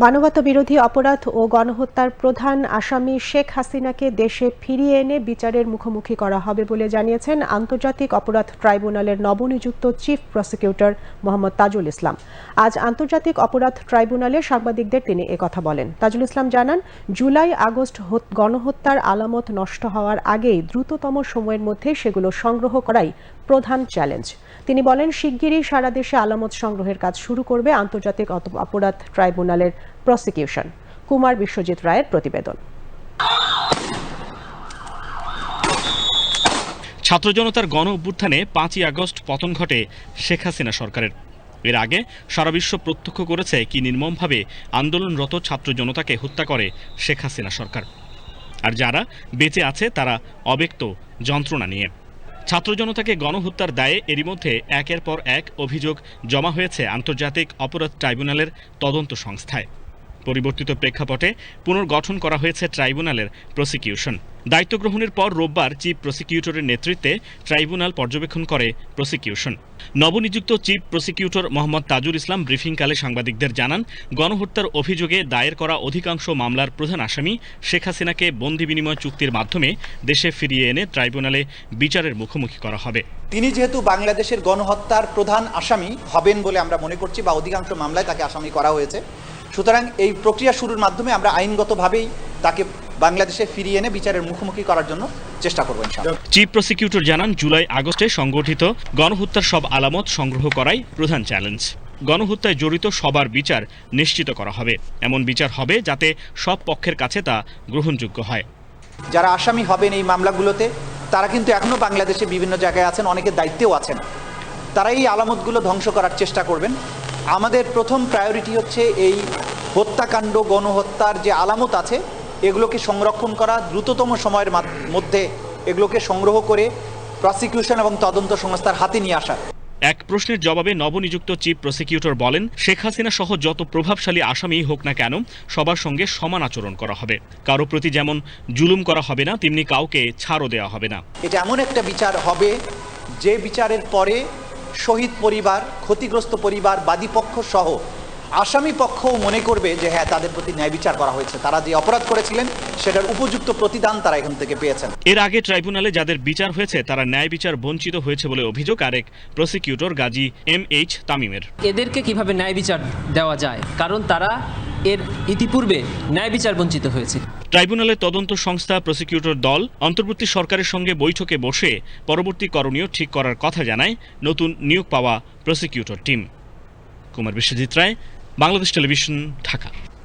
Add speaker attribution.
Speaker 1: মানবতা বিরোধী অপরাধ ও গণহত্যার প্রধান আসামি শেখ হাসিনাকে দেশে ফিরিয়ে এনে বিচারের মুখোমুখি করা হবে বলে জানিয়েছেন আন্তর্জাতিক অপরাধ ট্রাইব্যুনালের নবনিযুক্ত চিফ প্রসিকিউটর মোহাম্মদ তাজুল ইসলাম। আজ আন্তর্জাতিক অপরাধ ট্রাইব্যুনালে সাংবাদিকদের তিনি একথা বলেন। তাজুল ইসলাম জানান, জুলাই আগস্ট হত- গণহত্যার আলামত নষ্ট হওয়ার আগেই দ্রুততম সময়ের মধ্যে সেগুলো সংগ্রহ করাই প্রধান চ্যালেঞ্জ। তিনি বলেন, শিগগিরই সারা দেশে আলামত সংগ্রহের কাজ শুরু করবে আন্তর্জাতিক অপরাধ ট্রাইব্যুনালের প্রসিকিউশন। কুমার বিশ্বজিৎ রায়ের প্রতিবেদন।
Speaker 2: ছাত্র জনতার গণ অভ্যুত্থানে পাঁচই আগস্ট পতন ঘটে শেখ হাসিনা সরকারের। এর আগে সারা বিশ্ব প্রত্যক্ষ করেছে কি নির্মমভাবে আন্দোলনরত ছাত্র জনতাকে হত্যা করে শেখ হাসিনা সরকার। আর যারা বেঁচে আছে তারা অব্যক্ত যন্ত্রণা নিয়ে। ছাত্র জনতাকে গণহত্যার দায়ে এরই মধ্যে একের পর এক অভিযোগ জমা হয়েছে আন্তর্জাতিক অপরাধ ট্রাইব্যুনালের তদন্ত সংস্থায়। পরিবর্তিত প্রেক্ষাপটে পুনর্গঠন করা হয়েছে ট্রাইব্যুনালের প্রসিকিউশন। দায়িত্ব গ্রহণের পর রোববার চিফ প্রসিকিউটরের নেতৃত্বে ট্রাইব্যুনাল পর্যবেক্ষণ করে প্রসিকিউশন। নবনিযুক্ত চিফ প্রসিকিউটর মোহাম্মদ তাজুল ইসলাম ব্রিফিংকালে সাংবাদিকদের জানান, গণহত্যার অভিযোগে দায়ের করা অধিকাংশ মামলার প্রধান আসামি শেখ হাসিনাকে বন্দি বিনিময় চুক্তির মাধ্যমে দেশে ফিরিয়ে এনে ট্রাইব্যুনালে বিচারের মুখোমুখি করা হবে।
Speaker 3: তিনি যেহেতু বাংলাদেশের গণহত্যার প্রধান আসামি হবেন বলে আমরা মনে করছি বা অধিকাংশ মামলায় তাকে আসামি করা হয়েছে সুতরাং এই প্রক্রিয়া শুরুর মাধ্যমে আমরা আইনগতভাবেই তাকে বাংলাদেশে ফিরিয়ে এনে বিচারের মুখোমুখি করার জন্য চেষ্টা করব ইনশাআল্লাহ।
Speaker 2: চিফ প্রসিকিউটর জানান জুলাই আগস্টে সংগঠিত গণহত্যার সব আলামত সংগ্রহ করাই প্রধান চ্যালেঞ্জ। গণহত্যায় জড়িত সবার বিচার নিশ্চিত করা হবে। এমন বিচার হবে যাতে সব পক্ষের কাছে তা গ্রহণযোগ্য হয়।
Speaker 3: যারা আসামি হবেন এই মামলাগুলোতে তারা কিন্তু এখনও বাংলাদেশে বিভিন্ন জায়গায় আছেন অনেকের দায়িত্বেও আছেন। তারা এই আলামতগুলো ধ্বংস করার চেষ্টা করবেন। আমাদের প্রথম প্রায়োরিটি হচ্ছে এই হত্যাকাণ্ড গণহত্যার যে আলামত আছে এগুলোকে সংরক্ষণ করা দ্রুততম সময়ের মধ্যে এগুলোকে সংগ্রহ করে প্রসিকিউশন এবং তদন্ত সংস্থার হাতে নিয়ে আসা।
Speaker 2: এক প্রশ্নের জবাবে নবনিযুক্ত চিফ প্রসিকিউটর বলেন শেখ হাসিনা সহ যত প্রভাবশালী আসামি হোক না কেন সবার সঙ্গে সমান আচরণ করা হবে। কারও প্রতি যেমন জুলুম করা হবে না তেমনি কাউকে ছাড়ও দেওয়া হবে না।
Speaker 3: এটা এমন একটা বিচার হবে যে বিচারের পরে শহীদ পরিবার ক্ষতিগ্রস্ত পরিবার বাদী পক্ষ সহ আসামি পক্ষও মনে করবে যে হ্যাঁ তাদের প্রতি ন্যায় বিচার করা হয়েছে। তারা যে অপরাধ করেছিলেন সেটার উপযুক্ত প্রতিদান তারা এখান থেকে পেয়েছেন।
Speaker 2: এর আগে ট্রাইব্যুনালে যাদের বিচার হয়েছে তারা ন্যায় বিচার বঞ্চিত হয়েছে বলে অভিযোগ আরেক প্রসিকিউটর গাজী এম এইচ তামিমের।
Speaker 4: এদেরকে কীভাবে ন্যায় বিচার দেওয়া যায়? কারণ তারা এর ইতিপূর্বে ন্যায় বিচার বঞ্চিত হয়েছে।
Speaker 2: ট্রাইব্যুনালের তদন্ত সংস্থা প্রসিকিউটর দল অন্তর্বর্তী সরকারের সঙ্গে বৈঠকে বসে পরবর্তী করণীয় ঠিক করার কথা জানায় নতুন নিয়োগ পাওয়া prosecutor team. Kumar Biswajit Roy, Bangladesh television, Dhaka.